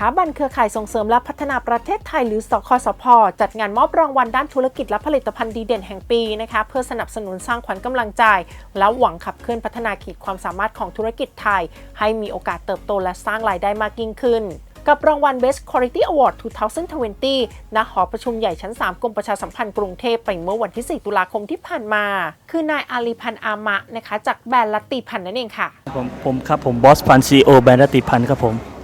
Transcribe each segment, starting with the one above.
ถาบันเครือข่ายส่งเสริมและพัฒนาประเทศไทยหรือสคสพ จัดงานมอบรางวัลด้านธุรกิจและผลิตภัณฑ์ดีเด่นแห่งปีนะคะเพื่อสนับสนุนสร้างขวัญกำลังใจ และหวังขับเคลื่อนพัฒนาขีดความสามารถของธุรกิจไทย ให้มีโอกาสเติบโตและสร้างรายได้มากยิ่งขึ้นกับรางวัล Best Quality Award 2020 ณ หอประชุมใหญ่ชั้น 3 กรมประชาสัมพันธ์กรุงเทพไปเมื่อวันที่ 4 ตุลาคมที่ผ่านมา คือนายอาลีพันธ์อามะนะคะ จากแบรนด์ลัตติพันธ์นั่นเองค่ะ ผมผมครับผมบอสพันซีโอแบรนด์รตติพันธ์ครับผม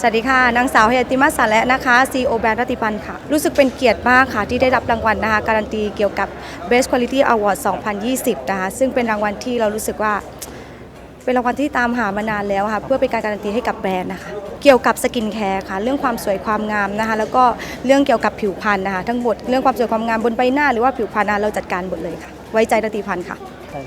สวัสดีค่ะ นางสาวเฮยติมาสาและนะคะ CEO แบรนด์รติพันธ์ค่ะ รู้สึกเป็นเกียรติมากค่ะ ที่ได้รับรางวัลนะคะ การันตีเกี่ยวกับ Best Quality Award 2020 นะคะ ซึ่งเป็นรางวัลที่เรารู้สึกว่า เป็นรางวัลที่ตามหามานานแล้วค่ะ เพื่อเป็นการการันตีให้กับแบรนด์นะคะ เกี่ยวกับสกินแคร์ค่ะ เรื่องความสวยความงามนะคะ แล้วก็เรื่องเกี่ยวกับผิวพรรณนะคะ ทั้งหมด เรื่องความสวยความงามบนใบหน้าหรือว่าผิวพรรณเราจัดการหมดเลยค่ะ ไว้ใจรติพันธ์ค่ะ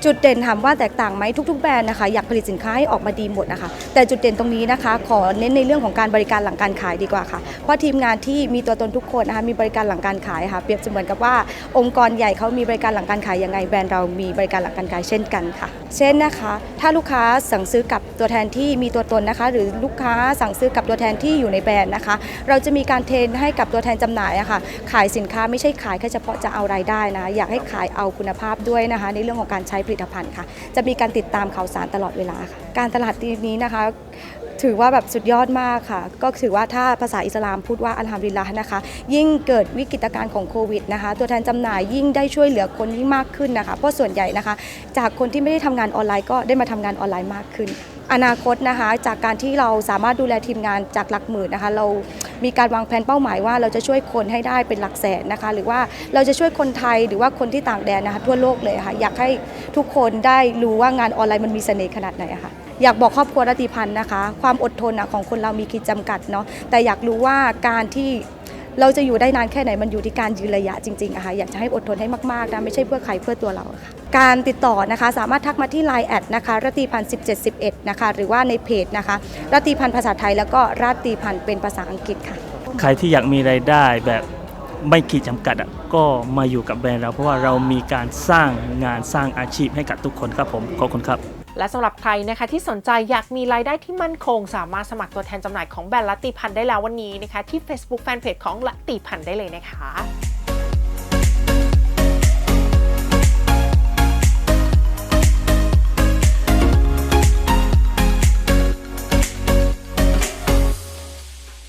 จุดเด่นถามว่าแตกต่างไหมทุกๆแบรนด์นะคะอยากผลิตสินค้าให้ออกมาดีหมดนะคะ แต่จุดเด่นตรงนี้นะคะ ขอเน้นในเรื่องของการบริการหลังการขายดีกว่าค่ะ เพราะทีมงานที่มีตัวตนทุกคนนะคะมีบริการหลังการขายค่ะ เปรียบเสมือนกับว่าองค์กรใหญ่เขามีบริการหลังการขายยังไงแบรนด์เรามีบริการหลังการขายเช่นกันค่ะ เช่นนะคะ ถ้าลูกค้าสั่งซื้อกับตัวแทนที่มีตัวตนนะคะ หรือลูกค้าสั่งซื้อกับตัวแทนที่อยู่ในแบรนด์นะคะ เราจะมีการเทรนให้กับตัวแทนจำหน่ายอะค่ะขายสินค้าไม่ใช่ขายแค่เฉพาะจะเอารายได้นะ อยากให้ขายเอาคุณภาพด้วยนะคะ ในเรื่องของการใช้ผลิตภัณฑ์ค่ะ จะมีการติดตามข่าวสารตลอดเวลาค่ะ การตลาดปีนี้นะคะ ถือว่าแบบสุดยอดมากค่ะ ก็ถือว่าถ้าภาษาอิสลามพูดว่าอัลฮัมดุลิลละห์นะคะ ยิ่งเกิดวิกฤตการณ์ของโควิดนะคะ ตัวแทนจำหน่ายยิ่งได้ช่วยเหลือคนยิ่มากขึ้นนะคะ เพราะส่วนใหญ่นะคะ จากคนที่ไม่ได้ทำงานออนไลน์ก็ได้มาทำงานออนไลน์มากขึ้น อนาคตนะคะ จากการที่เราสามารถดูแลทีมงานจากหลักหมื่นนะคะ เรา มีการวางแผนเป้าหมายว่าเราจะช่วยคนให้ได้เป็นหลักแสนนะคะ หรือว่าเราจะช่วยคนไทยหรือว่าคนที่ต่างแดนนะคะทั่วโลกเลยค่ะอยากให้ทุกคนได้รู้ว่างานออนไลน์มันมีเสน่ห์ขนาดไหนะค่ะอยากบอกครอบครัวรตติพันธ์นะคะ ความอดทนของคนเรามีขีดจำกัดเนาะแต่อยากรู้ว่าการที่ เราจะอยู่ได้นานแค่ไหนมันอยู่ที่การยืนระยะจริงๆอะค่ะอยากจะให้อดทนให้มากๆนะไม่ใช่เพื่อใครเพื่อตัวเราค่ะการติดต่อนะคะสามารถทักมาที่ Line แอดนะคะรตติพันธ์1711นะคะหรือว่าในเพจนะคะรตติพันธ์ภาษาไทยแล้วก็รตติพันธ์เป็นภาษาอังกฤษค่ะ ใครที่อยากมีรายได้แบบ ไม่ขีดจำกัดอะก็มาอยู่กับแบรนด์เราเพราะว่าเรามีการสร้างงานสร้างอาชีพให้กับทุกคนครับผมขอบคุณครับและสำหรับใครนะคะที่สนใจอยากมีรายได้ที่มั่นคง สามารถสมัครตัวแทนจำหน่ายของแบรนด์ลัตติพันธ์ได้แล้ววันนี้นะคะที่ Facebook Fanpage ของลัตติพันธ์ได้เลยนะคะ